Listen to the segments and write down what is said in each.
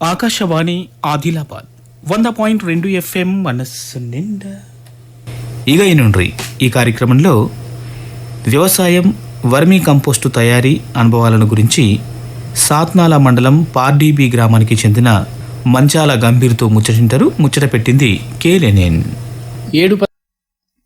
ఆకాశవాణి ఆదిలాబాద్ వంద పాయింట్ రెండు ఎఫ్ఎం మనస్సు నిండా. ఇక నుండ్రి ఈ కార్యక్రమంలో వ్యవసాయం వర్మీ కంపోస్టు తయారీ అనుభవాలను గురించి సాత్నాల మండలం పార్డీబీ గ్రామానికి చెందిన మంచాల గంభీర్తో ముచ్చటింటారు ముచ్చట పెట్టింది కేలెనేన్ ఏడు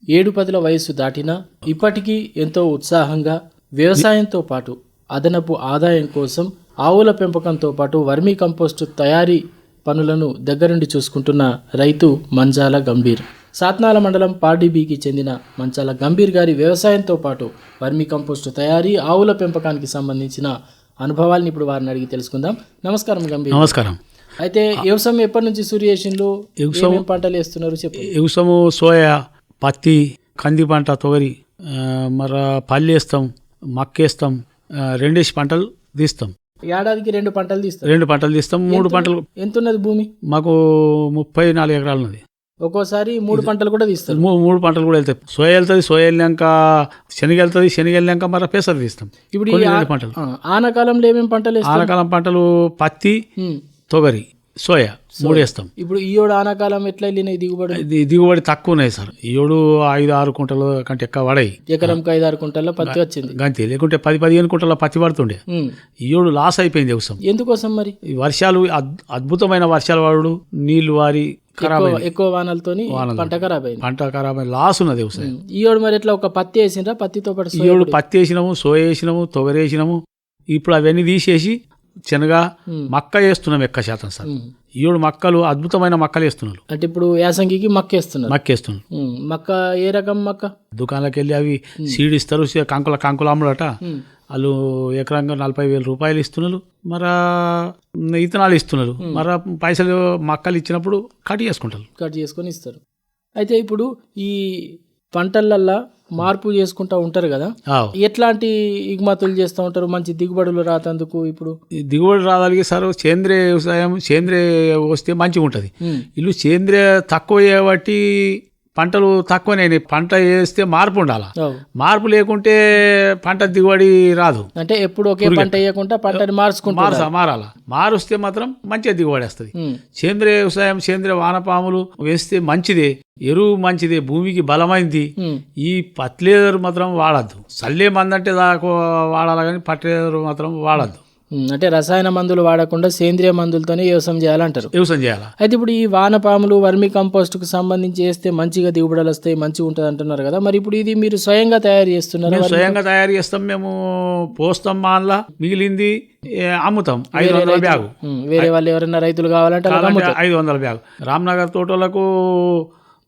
ఏడు పదుల వయస్సు దాటినా ఇప్పటికీ ఎంతో ఉత్సాహంగా వ్యవసాయంతో పాటు అదనపు ఆదాయం కోసం ఆవుల పెంపకంతో పాటు వర్మీ కంపోస్టు తయారీ పనులను దగ్గరుండి చూసుకుంటున్న రైతు మంజాల గంభీర్. సాత్నాల మండలం పార్డీబీకి చెందిన మంచాల గంభీర్ గారి వ్యవసాయంతో పాటు వర్మీ కంపోస్టు తయారీ ఆవుల పెంపకానికి సంబంధించిన అనుభవాల్ని ఇప్పుడు వారిని అడిగి తెలుసుకుందాం. నమస్కారం గంభీర్. నమస్కారం. అయితే వ్యవసాయం ఎప్పటి నుంచి సూర్యేషన్లు ఏమేం పంటలు వేస్తున్నారు చెప్పు సోయా పత్తి కంది పంట తొగరి మర పల్లి వేస్తాం మక్కేస్తాం రెండేసి పంటలు తీస్తాం. ఏడాదికి రెండు పంటలు తీస్తారు. రెండు పంటలు తీస్తాం మూడు పంటలు. ఎంత ఉన్నది భూమి? మాకు ముప్పై నాలుగు ఎకరాలు ఉన్నది. ఒక్కోసారి మూడు పంటలు కూడా తీస్తారు. మూడు పంటలు కూడా వెళ్తాయి. సోయ వెళ్తుంది సోయ వెళ్ళాక శనగ వెళ్తుంది శనగ వెళ్ళాక మరి పెసర తీస్తాం. ఇప్పుడు పంటలు. ఆనకాలంలో ఏమేమి పంటలు ఆనకాలం పంటలు పత్తి. తొగరి. సోయా మూడు వేస్తాం ఇప్పుడు ఈ ఏడు ఆనకాలం ఎట్లా వెళ్ళినాయి దిగుబడి దిగుబడి తక్కువ ఉన్నాయి సార్ ఏడు ఐదు ఆరు కుంటల కంటే ఎక్కువ పడాయి. ఎకరంకి ఐదు ఆరు కుంటల్లో పత్తి వచ్చింది. గంతే లేకుంటే పది పదిహేను కుంటల పత్తి పడుతుండే. ఉమ్. ఈ ఏడు లాస్ అయిపోయింది వ్యవసాయం ఎందుకోసం మరి? వర్షాలు అద్- అద్భుతమైన వర్షాలు వాడు నీళ్ళు వారి ఎక్కువ- ఎక్కువ వానలతోని వానలు. పంట ఖరాబ్ అయింది. పంట ఖరాబ్ అయి లాస్ ఉన్నది వ్యవసాయం ఉమ్. ఈ ఏడు మరి ఎట్లా ఒక పత్తి వేసిండ్రా? పత్తితో పాటు ఈ సోయా ఏడు కూడా పత్తి వేసినాము సోయ వేసినాము తొగరేసినాము. ఇప్పుడు అవన్నీ తీసేసి శనగ. మక్క వేస్తున్నాం ఎక్కువ శాతం సార్. ఉమ్. ఈ ఏడు మక్కలు అద్భుతమైన మక్కలు వేస్తున్నారు. అంటే ఇప్పుడు యాసంగికి మక్క వేస్తున్నారు. మక్క వేస్తున్నారు. మక్క ఏ రకం మక్క? దుకాణాలకు వెళ్ళి అవి సీడ్ ఇస్తారు కంకుల కంకుల అమ్ముడట. వాళ్ళు ఎకరంగా నలభై వేల రూపాయలు ఇస్తున్నారు. మరా ఇతనాలు ఇస్తున్నారు. మరా పైసలు మక్కలు ఇచ్చినప్పుడు కట్ చేసుకుంటారు. కట్ చేసుకొని ఇస్తారు. అయితే ఇప్పుడు ఈ పంటలల్లా మార్పు చేసుకుంటా ఉంటారు కదా. ఎట్లాంటి ఎగుమతులు చేస్తూ ఉంటారు? మంచి దిగుబడులు రాతందుకు ఇప్పుడు. దిగుబడి రాగలిగే సార్ సేంద్రియ వ్యవసాయం సేంద్రియ వస్తే మంచిగా ఉంటుంది వీళ్ళు సేంద్రియ తక్కువ చేయబట్టి పంటలు తక్కువనే పంట వేస్తే మార్పు ఉండాలి. మార్పు లేకుంటే పంట దిగుబడి రాదు. అంటే ఎప్పుడు ఒకే పంట వేయకుండా పంటని మార్చుకుంటారు మార్చ మారాల? మారుస్తే మాత్రం మంచిగా దిగుబడి వస్తుంది. సేంద్రియ వ్యవసాయం సేంద్రియ వానపాములు వేస్తే మంచిదే. ఎరువు మంచిదే భూమికి బలమైంది. ఈ పత్లేదరు మాత్రం వాడద్దు. చల్లే మందంటే దాకా వాడాలి కానీ పట్లేదరు మాత్రం వాడద్దు. అంటే రసాయన మందులు వాడకుండా సేంద్రియ మందులతోనే వ్యవసాయం చేయాలంటారు. వ్యవసాయం చేయాలి? అయితే ఇప్పుడు ఈ వానపాములు వర్మి కంపోస్ట్కు సంబంధించి వేస్తే మంచిగా దిగుబడులు వస్తాయి మంచిగా ఉంటుంది అంటున్నారు కదా. మరి ఇప్పుడు ఇది మీరు స్వయంగా తయారు చేస్తున్నారు స్వయంగా తయారు చేస్తాం మేము పోస్తాం మాన్లా మిగిలింది అమ్ముతాం. ఐదు వందల బ్యాగు. వేరే వాళ్ళు ఎవరైనా రైతులు కావాలంటే ఐదు వందల బ్యాగు. రామ్నగర్ తోటలకు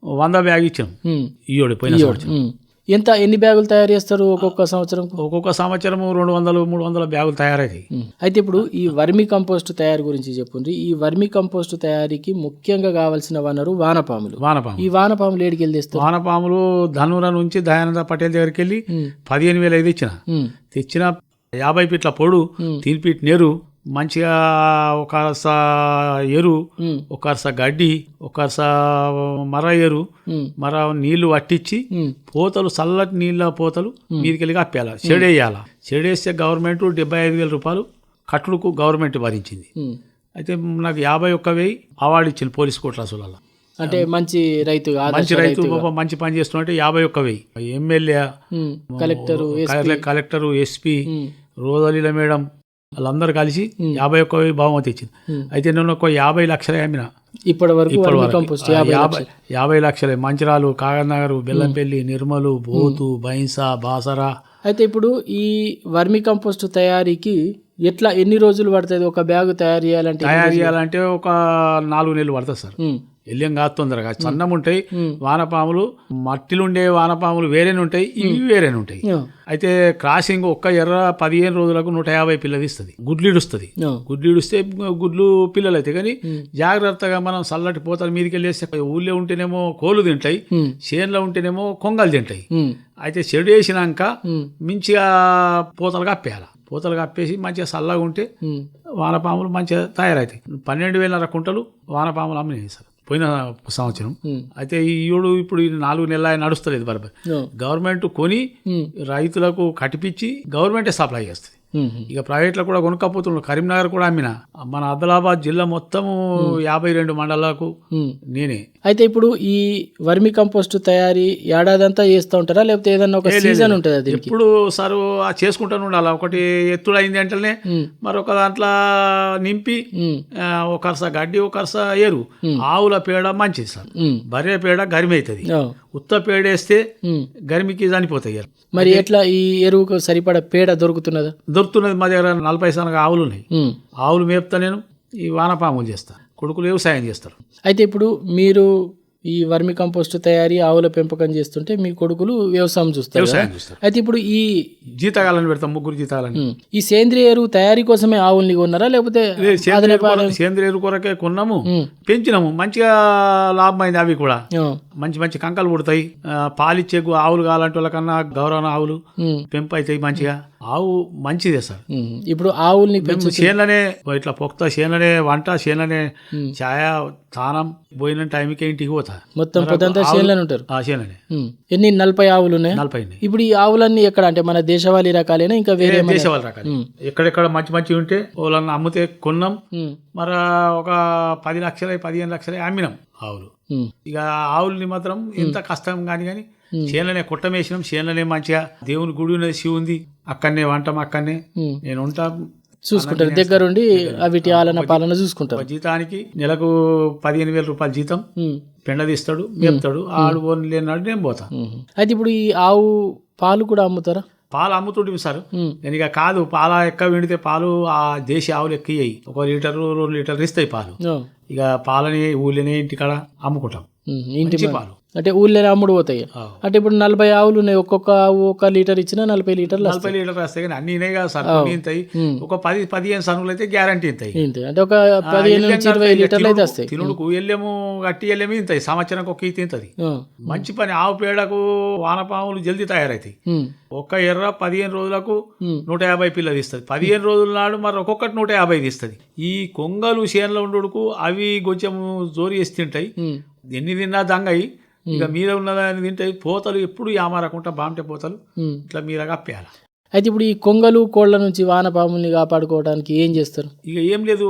వంద బ్యాగ్ ఇచ్చాం. ఇయ్యోడు పోయిన. ఎంత ఎన్ని బ్యాగులు తయారు చేస్తారు ఒక్కొక్క సంవత్సరం? ఒక్కొక్క సంవత్సరము రెండు వందలు మూడు వందల బ్యాగులు తయారవుతాయి అయితే ఇప్పుడు ఈ వర్మి కంపోస్ట్ తయారు గురించి చెప్పుండ్రి. ఈ వర్మి కంపోస్ట్ తయారీకి ముఖ్యంగా కావాల్సిన వనరు వానపాములు. వానపాము ఈ వానపాములు ఏడికి వెళ్ళి తెస్తారు? వానపాములు ధనుర నుంచి దయానంద పటేల్ దగ్గరికి వెళ్ళి పదిహేను వేలు ఐదు ఇచ్చిన తెచ్చిన యాభై ఫీట్ల పొడు. తీన్ ఫీట్ నీరు మంచిగా ఒక అరస ఎరు ఉమ్, ఒక అరస గడ్డి ఒక అరస మర ఎరు మర నీళ్ళు పట్టించి పోతలు చల్లటి నీళ్ళ పోతలు మీదికెళ్ళి కప్పేయాలి. చెడేయాల. చెడేస్తే గవర్నమెంట్ డెబ్బై ఐదు వేల రూపాయలు కట్టుడుకు గవర్నమెంట్ భరించింది. అయితే నాకు యాభై ఒక్క వెయ్యి అవార్డు ఇచ్చింది పోలీస్ కోట్రాసులలో అంటే మంచి రైతు మంచి రైతు మంచి పని చేస్తున్నట్టే యాభై ఒక్క వెయ్యి. MLA collector SP. Collector SP Rojaleela madam వాళ్ళందరూ కలిసి యాభై ఒక్క బహుమతి ఇచ్చింది. అయితే నేను ఒక యాభై లక్షలే అమ్మిన. ఇప్పటి వరకు యాభై యాభై లక్షలే. మంచిరాలు కాగనగర్ బెల్లంపల్లి నిర్మలు బోతు బైన్సా బాసరా. అయితే ఇప్పుడు ఈ వర్మి కంపోస్ట్ తయారీకి ఎట్లా ఎన్ని రోజులు పడుతుంది? ఒక బ్యాగ్ తయారు చేయాలంటే తయారు చేయాలంటే ఒక నాలుగు నెలలు పడుతుంది సార్. ఎల్లం కాదు తొందరగా. సన్నం ఉంటాయి. వానపాములు మట్టిలు ఉండే వానపాములు వేరేనే ఉంటాయి ఇవి వేరేనే ఉంటాయి అయితే క్రాసింగ్ ఒక్క ఎర్ర పదిహేను రోజులకు నూట యాభై పిల్లలు ఇస్తుంది. గుడ్లీడుస్తుంది. గుడ్లీడుస్తే గుడ్లు పిల్లలు అయితే కానీ. జాగ్రత్తగా మనం చల్లటి పోతల మీదకి వెళ్ళేస్తే ఊళ్ళో ఉంటేనేమో కోళ్ళు తింటాయి చేనులో ఉంటేనేమో కొంగలు తింటాయి. అయితే చెడు వేసినాక మంచిగా పూతలు కప్పేయాలి. పూతలు కప్పేసి మంచిగా చల్లగా ఉంటే. వానపాములు మంచిగా తయారవుతాయి. పన్నెండు వేల కుంటలు వానపాములు అమ్మినాయి సార్ పోయిన సంవత్సరం. అయితే ఈ ఏడు ఇప్పుడు నాలుగు నెలల నడుస్తలేదు బరబర్. గవర్నమెంట్ కొని రైతులకు కట్టిపించి గవర్నమెంటే సప్లై చేస్తుంది. ఇక ప్రైవేట్లో కూడా కొనుక్కపోతున్నాడు కరీంనగర్ కూడా అమ్మిన. మన ఆదిలాబాద్ జిల్లా మొత్తము యాభై రెండు మండలాలకు. నేనే. అయితే ఇప్పుడు ఈ వర్మి కంపోస్ట్ తయారీ ఏడాదంతా చేస్తూ ఉంటారా? లేకపోతే ఏదన్నా ఒక సీజన్ ఉంటుందా దీనికి? ఎప్పుడు సారు చేసుకుంటాను ఉండాలి. ఒకటి ఎత్తుడు అయింది అంటేనే మరొక దాంట్లో నింపి ఉమ్, ఆ, ఒక కరస గడ్డి ఒక కరస ఏరు ఆవుల పేడ మంచిది సార్. బర్రె పేడ గరిమి అవుతుంది ఉత్త పేడేస్తే ఉమ్. గరిమికి చనిపోతాయి. మరి ఎట్లా ఈ ఎరువుకు సరిపడా పేడ దొరుకుతున్నదా? దొరుకుతున్నది మా దగ్గర నలభై సనగ ఆవులు ఉన్నాయి. ఆవులు మేపుతా నేను ఈ వానపాములు చేస్తా. కొడుకులు వ్యవసాయం చేస్తారు. అయితే ఇప్పుడు మీరు ఈ వర్మి కంపోస్ట్ తయారీ ఆవుల పెంపకం చేస్తుంటే మీ కొడుకులు వ్యవసాయం చూస్తారు? వ్యవసాయం చేస్తారు. అయితే ఇప్పుడు ఈ జీతగాలని పెడతాం ముగ్గురు జీతాలని ఈ సేంద్రియ ఎరువు తయారీ కోసమే ఆవుల్ని కొన్నారా? లేకపోతే సేంద్రియ ఎరువు కొరకే కొన్నాము పెంచినాము. మంచిగా లాభం అయింది అవి కూడా. మంచి మంచి కంకలు పుడతాయి. పాలిచ్చే ఆవులు కావాలంటే వాళ్ళకన్నా గౌరవ ఆవులు పెంపు అవుతాయి మంచిగా. ఆవు మంచిదే సార్. ఇప్పుడు ఆవుల్ని మేము చేనులనే ఇట్లా పొక్తా చేనులనే వంట చేనులనే ఛాయ తానం పోయిన టైంకి ఇంటికి పోతా. మొత్తం పొద్దంతా చేనులను ఉంటారు? చేనులనే. ఎన్ని నలభై ఆవులు ఉన్నాయి నలభై. ఇప్పుడు ఈ ఆవులన్నీ ఎక్కడ? అంటే మన దేశవాళీ రకాలేనా ఇంకా వేరే? దేశవాళ రకాలు. ఎక్కడెక్కడ మంచి మంచి ఉంటే వాళ్ళని అమ్మితే కొన్నాం. మరి ఒక పది లక్షలు పదిహేను లక్షలు అమ్మినాం. ఆవులు. ఇక ఆవుల్ని మాత్రం ఎంత కష్టం కానీ కానీ చేనులనే కొట్టమేసినాం చేనులనే మంచిగా దేవుని గుడి ఉన్నది శివ ఉంది. అక్కడనే వంటం అక్కడనే. నేను ఉంటా చూసుకుంటారు. దగ్గరుండి అవిటి ఆలన పాలన చూసుకుంటారు. జీతానికి నెలకు పదిహేను వేల రూపాయల జీతం. పెండ తీస్తాడు మేపుతాడు. ఆడు పోని లేనాడు నేను పోతా. అయితే ఇప్పుడు ఈ ఆవు పాలు కూడా అమ్ముతారా? పాలు అమ్ముతుంటే సార్. నేను ఇక కాదు పాల ఎక్క విండితే పాలు ఆ దేశీ ఆవులు ఎక్కియ్యాయి. ఒక లీటరు రెండు లీటర్లు ఇస్తాయి పాలు. ఇక పాలని ఊళ్ళని ఇంటికాడ అమ్ముకుంటాం. ఇంటి పాలు. అంటే ఊళ్ళో అమ్ముడు పోతాయి. అంటే ఇప్పుడు నలభై ఆవులు ఉన్నాయి. ఒక్కొక్క ఆవు ఒక లీటర్ ఇచ్చినా నలభై లీటర్లు నలభై లీటర్లు వస్తాయి కానీ అన్ని ఇంతాయి. ఒక పది పదిహేను సనువులు అయితే గ్యారంటీ ఇంతాయి ఇంతే అంటే ఒక పదిహేను నుంచి ఇరవై లీటర్లు అయితే వస్తాయి. తినుడుకు వెళ్ళేము గట్టి వెళ్ళేమి ఇంతాయి సంవత్సరం ఒక ఈత ఇంతది మంచి పని. ఆవు పేడకు వానపాములు జల్దీ తయారవుతాయి ఉమ్, ఒక్క ఎర్ర పదిహేను రోజులకు నూట యాభై పిల్ల తీస్తుంది పదిహేను రోజుల నాడు మరి ఒక్కొక్కటి నూట యాభై తీస్తుంది ఈ కొంగలు చేనులో ఉండుడుకు అవి కొంచెం జోరు వేసి తింటాయి. ఎన్ని తిన్నా దంగయి ఇక మీద ఉన్నదాన్ని తింటాయి పోతలు ఎప్పుడు యామారకుండా బాంటే పోతలు. ఇట్లా మీద కప్పేయాలి అయితే ఇప్పుడు ఈ కొంగలు కోళ్ళ నుంచి వానపాముల్ని కాపాడుకోవడానికి ఏం చేస్తారు? ఇక ఏం లేదు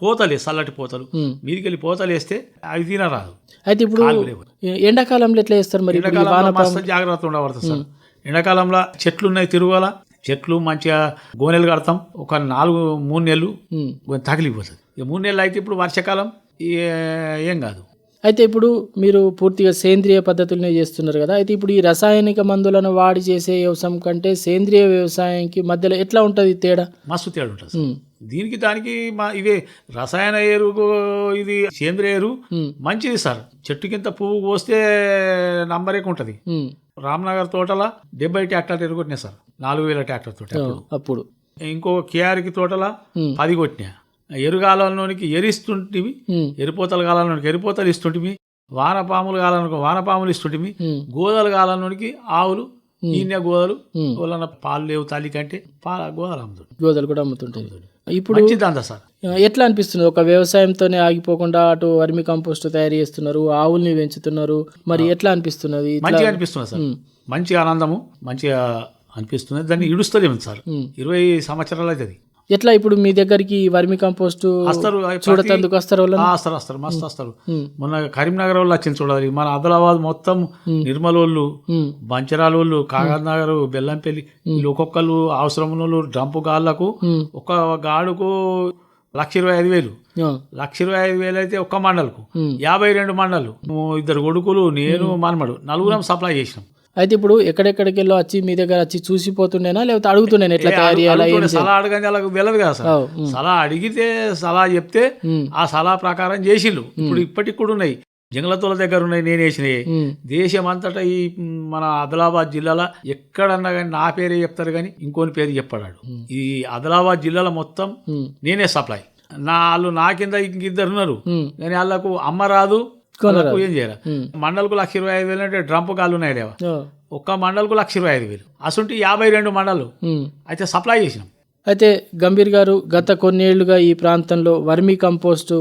పోతలే చల్లటి పోతలు. మీదికి వెళ్ళి పోతలు వేస్తే అవి తినరాదు. అయితే ఇప్పుడు ఎండాకాలంలో ఎట్లా చేస్తారు మరి ఎండాకాలంలో జాగ్రత్త ఉండబడుతుంది సార్. ఎండాకాలంలో చెట్లు ఉన్నాయి తిరుగుల చెట్లు మంచిగా గోనెలు కడతాం ఒక నాలుగు మూడు నెలలు. తగిలిపోతుంది. ఇక మూడు నెలలు అయితే ఇప్పుడు వర్షాకాలం ఏం కాదు. అయితే ఇప్పుడు మీరు పూర్తిగా సేంద్రియ పద్ధతులనే చేస్తున్నారు కదా. అయితే ఇప్పుడు ఈ రసాయనిక మందులను వాడి చేసే వ్యవసాయం కంటే సేంద్రియ వ్యవసాయంకి మధ్యలో ఎట్లా ఉంటుంది తేడా? మస్తు తేడా ఉంటుంది దీనికి దానికి మా ఇవే రసాయన ఎరువు ఇది సేంద్రియ ఎరువు మంచిది సార్. చెట్టు కింద పువ్వు పోస్తే నంబరేకి ఉంటుంది. ఉమ్. రామ్నగర్ తోటల డెబ్బై ట్రాక్టర్ ఎరువు కొట్టినా సార్. నాలుగు వేల ట్రాక్టర్ తోట అప్పుడు. ఇంకో కేఆర్కి తోటల పది కొట్టినా. ఎరుగాలంలోనికి ఎరిస్తుంటివి ఎరిపోతల కాలంలోనికి ఎరిపోతలు ఇస్తుంటివి వానపాములు కాలంలో వానపాములు ఇస్తుంటివి గోదల కాలంలోనికి ఆవులు ఈయన గోదలు. వలన పాలు లేవు తల్లి కంటే పాల గోదలు అమ్ముతుంది గోదలు కూడా అమ్ముతుంటాయి. ఇప్పుడు మంచిది అంత సార్. ఎట్లా అనిపిస్తుంది? ఒక వ్యవసాయంతోనే ఆగిపోకుండా అటు వర్మి కంపోస్ట్ తయారు చేస్తున్నారు ఆవుల్ని పెంచుతున్నారు. మరి ఎట్లా అనిపిస్తున్నది? మంచిగా అనిపిస్తుంది సార్. మంచి ఆనందము మంచిగా అనిపిస్తుంది. దాన్ని ఇడుస్తలేము సార్. ఇరవై సంవత్సరాలు అవుతుంది ఎట్లా ఇప్పుడు మీ దగ్గరికి వర్మి కంపోస్ట్ వస్తారు. చూడతందుకు వస్తారు వస్తారు వస్తారు. మస్తు వస్తారు. మొన్న కరీంనగర్ వాళ్ళు వచ్చింది చూడాలి. మన ఆదిలాబాద్ మొత్తం నిర్మల్ వాళ్ళు బంచరాల వాళ్ళు కాగజ్ నగర్ బెల్లంపల్లి వీళ్ళు ఒక్కొక్కరు అవసరం ఉన్న వాళ్ళు డంపు గాళ్ళకు ఒక గాడుకు లక్ష ఇరవై ఐదు వేలు. లక్ష ఇరవై ఐదు వేలు అయితే ఒక్క మండలకు. యాభై రెండు మండలు. ఇద్దరు కొడుకులు నేను మనమడు. నలుగురం సప్లై చేసినాం. అయితే ఇప్పుడు ఎక్కడెక్కడికి వెళ్ళో వచ్చి మీ దగ్గర వచ్చి చూసిపోతుండేనా? లేకపోతే అడుగుతున్నాను ఎట్లా తయారు చేయాలా సలహా అడగని వాళ్ళకి వెళ్ళదు కదా సార్. సలహా అడిగితే సలహా చెప్తే ఆ సలహా ప్రకారం చేసిళ్ళు. ఇప్పుడు ఇప్పటికి కూడా ఉన్నాయి. జంగలతోల దగ్గర ఉన్నాయి నేను వేసినాయి దేశం అంతటా ఈ మన ఆదిలాబాద్ జిల్లాలో ఎక్కడన్నా కానీ నా పేరే చెప్తారు కానీ ఇంకోని పేరు చెప్పడాడు. ఈ ఆదిలాబాద్ జిల్లాలో మొత్తం నేనే సప్లై. నా వాళ్ళు నా కింద ఇంకిద్దరు ఉన్నారు. కానీ వాళ్ళకు అమ్మ రాదు వాళ్ళకు ఏం చేయరు? మండలకు లక్ష ఇరవై ఐదు వేలు అంటే డ్రంప్ గాళ్ళు ఉన్నాయి లేవా? ఒక్క మండలకు లక్ష ఇరవై ఐదు వేలు. అసలు యాభై రెండు మండలు. అయితే సప్లై చేసినాం. అయితే గంభీర్ గారు గత కొన్నేళ్ళుగా ఈ ప్రాంతంలో వర్మీ కంపోస్టు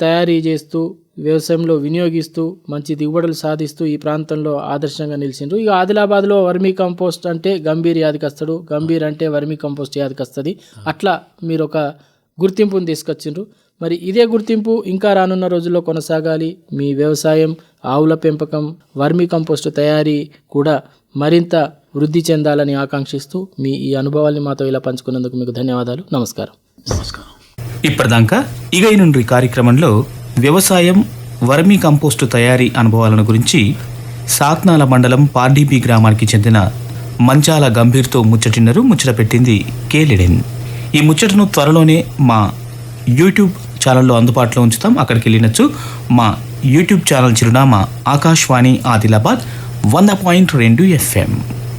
తయారీ చేస్తూ వ్యవసాయంలో వినియోగిస్తూ మంచి దిగుబడులు సాధిస్తూ ఈ ప్రాంతంలో ఆదర్శంగా నిలిచిండ్రు. ఇక ఆదిలాబాద్లో వర్మీ కంపోస్ట్ అంటే గంభీర్ యాదికస్తాడు. గంభీర్ అంటే వర్మీ కంపోస్ట్ యాదికస్తుంది. అట్లా మీరు ఒక గుర్తింపును తీసుకొచ్చిండ్రు. మరి ఇదే గుర్తింపు ఇంకా రానున్న రోజుల్లో కొనసాగాలి. మీ వ్యవసాయం ఆవుల పెంపకం వర్మీ కంపోస్ట్ తయారీ కూడా మరింత వృద్ధి చెందాలని ఆకాంక్షిస్తూ మీ ఈ అనుభవాల్ని మాతో ఇలా పంచుకున్నందుకు మీకు ధన్యవాదాలు. నమస్కారం. నమస్కారం. ఇప్పటిదాకా ఇగై నుండి కార్యక్రమంలో వ్యవసాయం వర్మీ కంపోస్టు తయారీ అనుభవాలను గురించి సాత్నాల మండలం పార్డీపీ గ్రామానికి చెందిన మంచాల గంభీర్తో ముచ్చటిన్నరు ముచ్చట పెట్టింది కేలిడెన్. ఈ ముచ్చటను త్వరలోనే మా యూట్యూబ్ ఛానల్లో అందుబాటులో ఉంచుతాం. అక్కడికి వెళ్ళినచ్చు. మా యూట్యూబ్ ఛానల్ చిరునామా ఆకాశవాణి ఆదిలాబాద్ వంద పాయింట్ రెండు ఎఫ్ఎం.